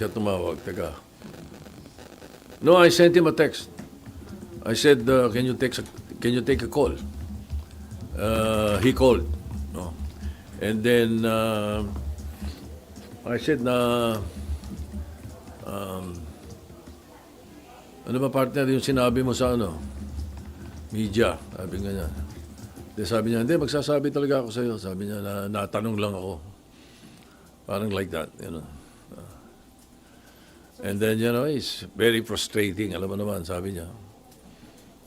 siya tumawag. Teka. No, I sent him a text. I said, uh, can you a, can you take a call? Uh, he called. No. And then uh, I said na um, ano ba partner yung sinabi mo sa ano? Media. Sabi nga niya. Then sabi niya, hindi, magsasabi talaga ako sa iyo. Sabi niya, na, natanong lang ako. Parang like that, you know. Uh, and then, you know, it's very frustrating. Alam mo naman, sabi niya.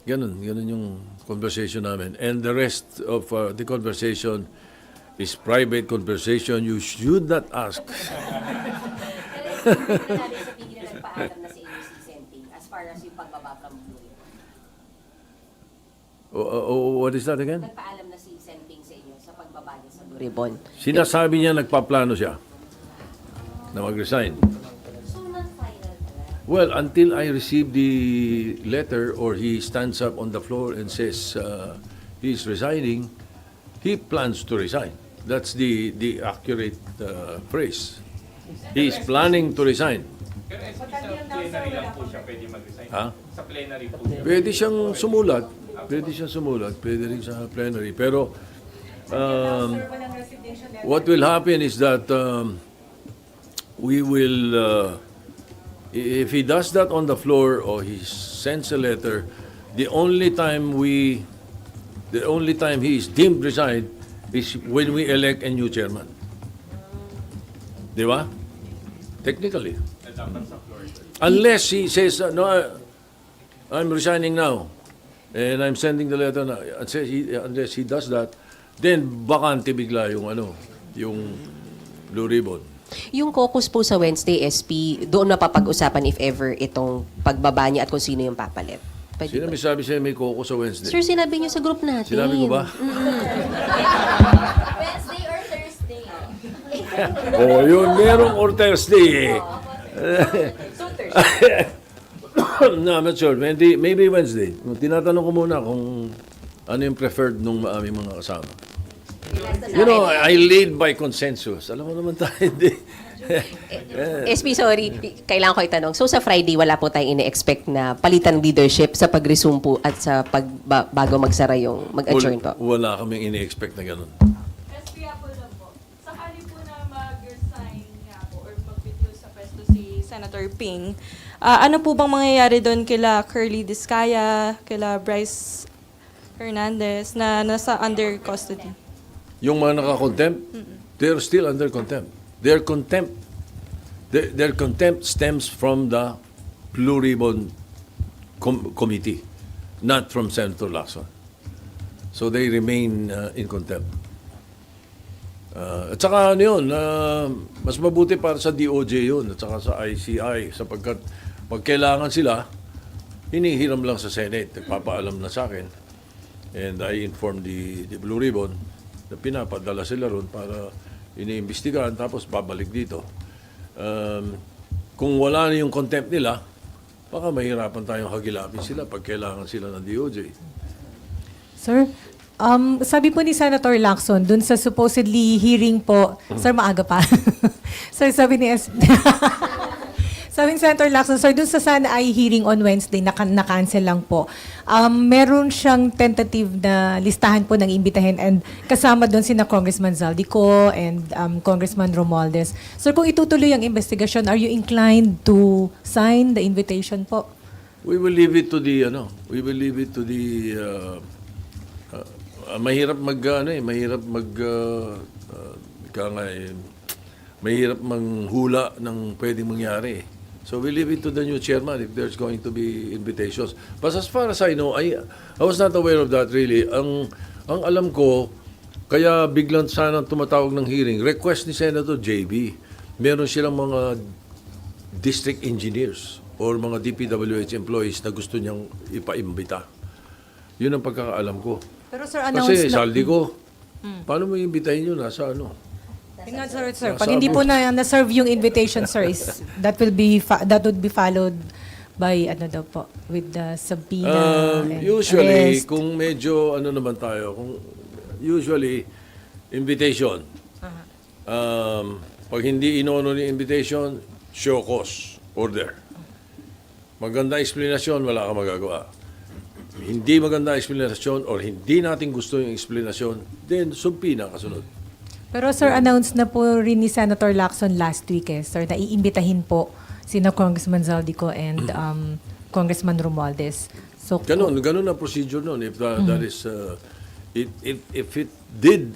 Ganun, ganun yung conversation namin. And the rest of uh, the conversation is private conversation. You should not ask. As far as yung pagbaba from Blue Ribbon. O- o- o- what is that again? Nagpaalam na si Senting sa inyo sa pagbaba niya sa Blue Ribbon. Sinasabi niya nagpaplano siya na mag-resign. Well, until I receive the letter or he stands up on the floor and says uh, he's resigning, he plans to resign. That's the the accurate uh, phrase. He's planning to resign. Pero SP sa plenary siya pwede mag-resign. Ha? Sa plenary po siya. Pwede siyang sumulat. Pwede siyang sumulat. Pwede rin sa plenary. Pero um, what will happen is that um, we will, uh, if he does that on the floor or he sends a letter, the only time we, the only time he is deemed resigned is when we elect a new chairman. Di ba? Technically. Unless he says, uh, no, I- I'm resigning now, and I'm sending the letter now, says he, unless he does that, then bakante bigla yung ano, yung blue ribbon. Yung caucus po sa Wednesday, SP, doon mapapag-usapan if ever itong pagbaba niya at kung sino yung papalit. Pwede Sino ba? may sabi sa'yo may koko sa Wednesday? Sir, sinabi niyo sa group natin. Sinabi ko ba? Wednesday or Thursday? oh, yun, merong or Thursday eh. so, Thursday. no, I'm not sure. Maybe, maybe Wednesday. Tinatanong ko muna kung ano yung preferred nung aming mga kasama. You know, I lead by consensus. Alam mo naman tayo, hindi. SP, sorry, kailangan ko itanong. So sa Friday, wala po tayong ine-expect na palitan leadership sa pag-resume po at sa pag ba- bago magsara yung mag-adjourn po? Wala kaming ini-expect na ganun. SP po lang po. Sakali po na mag-resign nga po or mag-withdraw sa pwesto si Senator Ping, ah, ano po bang mangyayari doon kila Curly Discaya, kila Bryce Hernandez na nasa under custody? Yung mga naka-contempt, they're still under contempt. Their contempt, their, their contempt stems from the Blue Ribbon com- Committee, not from Senator Lacson. So they remain uh, in contempt. Uh, at saka ano yun, uh, mas mabuti para sa DOJ yun at saka sa ICI sapagkat pag kailangan sila, hinihiram lang sa Senate, nagpapaalam na sa akin. And I informed the, the Blue Ribbon na pinapadala sila ron para iniimbestigahan tapos babalik dito. Um, kung wala na yung contempt nila, baka mahirapan tayong hagilapin sila pag kailangan sila ng DOJ. Sir, um, sabi po ni Senator Lacson, dun sa supposedly hearing po, sir, maaga pa. sir, sabi ni S... sabi ni Senator Lacson, sir, dun sa sana ay hearing on Wednesday, na-cancel lang po. Um, meron siyang tentative na listahan po ng imbitahin and kasama doon sina Congressman Zaldico and um, Congressman Romualdez. Sir, kung itutuloy ang investigation, are you inclined to sign the invitation po? We will leave it to the ano, we will leave it to the uh, uh, mahirap mag ano eh, mahirap mag uh, uh, ika nga eh, mahirap manghula ng pwedeng mangyari. eh. So we leave it to the new chairman if there's going to be invitations. But as far as I know, I I was not aware of that really. Ang ang alam ko kaya biglang sana tumatawag ng hearing, request ni Senator JB. Meron silang mga district engineers or mga DPWH employees na gusto niyang ipaimbita. Yun ang pagkakaalam ko. Pero sir, Kasi saldi ko, paano mo imbitahin yun? Nasa ano? Yun nga, sir, sir. Pag hindi po na na-serve yung invitation, sir, is that will be fa- that would be followed by ano daw po with the subpoena Um, and usually, arrest. kung medyo ano naman tayo, kung usually, invitation. Um, pag hindi inono ni invitation, show cause order. Maganda explanation, wala ka magagawa. Hindi maganda explanation or hindi natin gusto yung explanation, then sumpi na kasunod. Pero sir, announce na po rin ni Senator Lacson last week eh, sir, na iimbitahin po sina Congressman Zaldico and um, Congressman Romualdez. So, Ganun, ganun ang procedure nun. If uh, that is, uh, it, if, if it did,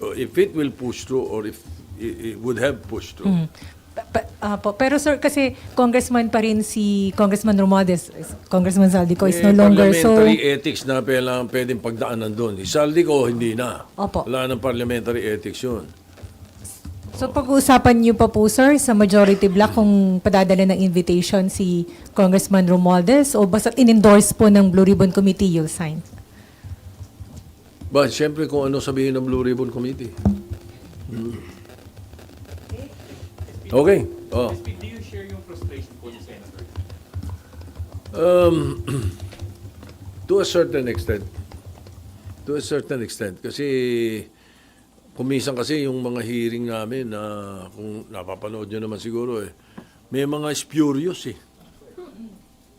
or if it will push through or if it, it would have pushed through. Pa- ah, po. Pero sir, kasi congressman pa rin si Congressman Romualdez, Congressman Zaldico is no Eh, longer. So, Parliamentary ethics na pala pwedeng pagdaanan doon. Isaldi ko, hindi na. Opo. Wala ng parliamentary ethics yun. so pag-uusapan niyo pa po sir sa majority block kung padadala ng invitation si Congressman Romualdez o basta in-endorse po ng Blue Ribbon Committee you'll sign? But siyempre kung ano sabihin ng Blue Ribbon Committee. Hmm. Okay. Oh. Do you share yung frustration po ni Senator? Um, to a certain extent. To a certain extent. Kasi, kumisan kasi yung mga hearing namin na kung napapanood nyo naman siguro eh, may mga spurious eh.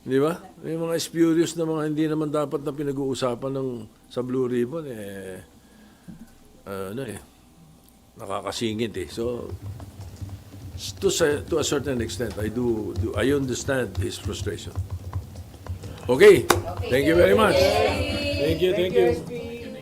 Di ba? May mga spurious na mga hindi naman dapat na pinag-uusapan ng sa Blue Ribbon eh, ano eh, nakakasingit eh. So, to, to a certain extent, I do, do I understand his frustration. Okay. Thank you very much. Thank you, thank you.